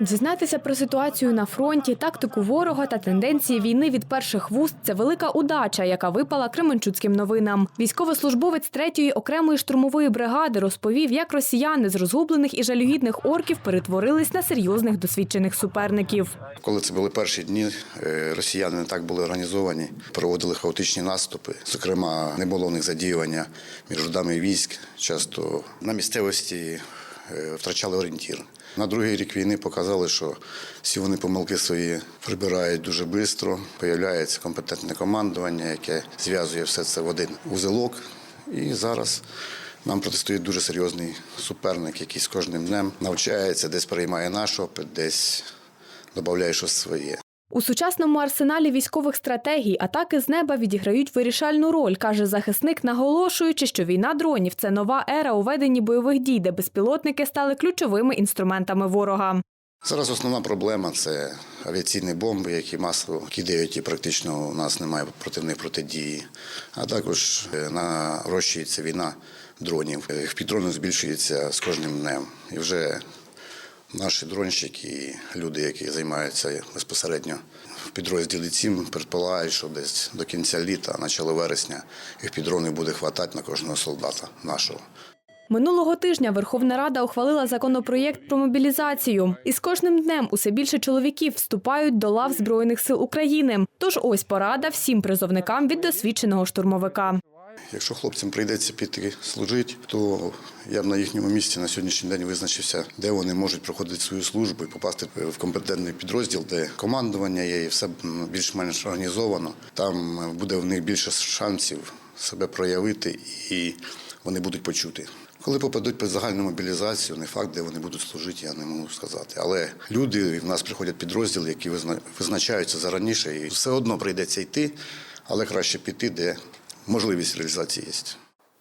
Дізнатися про ситуацію на фронті, тактику ворога та тенденції війни від перших вуст це велика удача, яка випала Кременчуцьким новинам. Військовослужбовець третьої окремої штурмової бригади розповів, як росіяни з розгублених і жалюгідних орків перетворились на серйозних досвідчених суперників. Коли це були перші дні, е, росіяни не так були організовані, проводили хаотичні наступи. Зокрема, не було в них задіювання між родами військ. Часто на місцевості втрачали орієнтір. На другий рік війни показали, що всі вони помилки свої прибирають дуже швидко. Появляється компетентне командування, яке зв'язує все це в один узелок. І зараз нам протистоїть дуже серйозний суперник, який з кожним днем навчається, десь переймає наш опит, десь додає щось своє. У сучасному арсеналі військових стратегій атаки з неба відіграють вирішальну роль, каже захисник, наголошуючи, що війна дронів це нова ера у веденні бойових дій, де безпілотники стали ключовими інструментами ворога. Зараз основна проблема це авіаційні бомби, які масово кидають, і практично у нас немає противних протидії. А також е, нарощується війна дронів. Їх підрони збільшується з кожним днем. І вже наші дронщики, і люди, які займаються безпосередньо в підрозділі ЦІМ, предполагають, що десь до кінця літа, начало вересня, їх підрони буде хватати на кожного солдата нашого. Минулого тижня Верховна Рада ухвалила законопроєкт про мобілізацію. І з кожним днем усе більше чоловіків вступають до лав Збройних сил України. Тож ось порада всім призовникам від досвідченого штурмовика. Якщо хлопцям прийдеться піти служити, то я б на їхньому місці на сьогоднішній день визначився, де вони можуть проходити свою службу і попасти в компетентний підрозділ, де командування є і все більш-менш організовано. Там е, буде в них більше шансів себе проявити і вони будуть почути. Коли попадуть під загальну мобілізацію, не факт, де вони будуть служити, я не можу сказати. Але люди в нас приходять підрозділи, які визна- визначаються зараніше, і все одно прийдеться йти, але краще піти, де можливість реалізації є.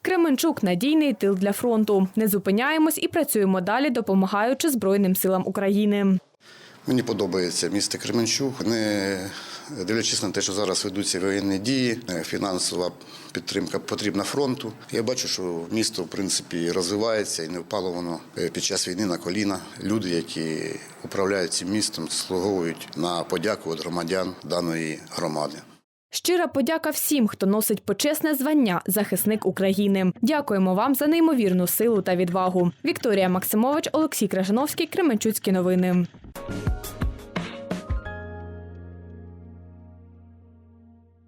Кременчук надійний тил для фронту. Не зупиняємось і працюємо далі, допомагаючи Збройним силам України. Мені подобається місто Кременчук. Не дивлячись на те, що зараз ведуться воєнні дії, фінансова підтримка потрібна фронту. Я бачу, що місто в принципі розвивається і не впало воно е, під час війни на коліна. Люди, які управляють цим містом, заслуговують на подяку від громадян даної громади. Щира подяка всім, хто носить почесне звання захисник України. Дякуємо вам за неймовірну силу та відвагу. Вікторія Максимович, Олексій Кражановський, Кременчуцькі новини.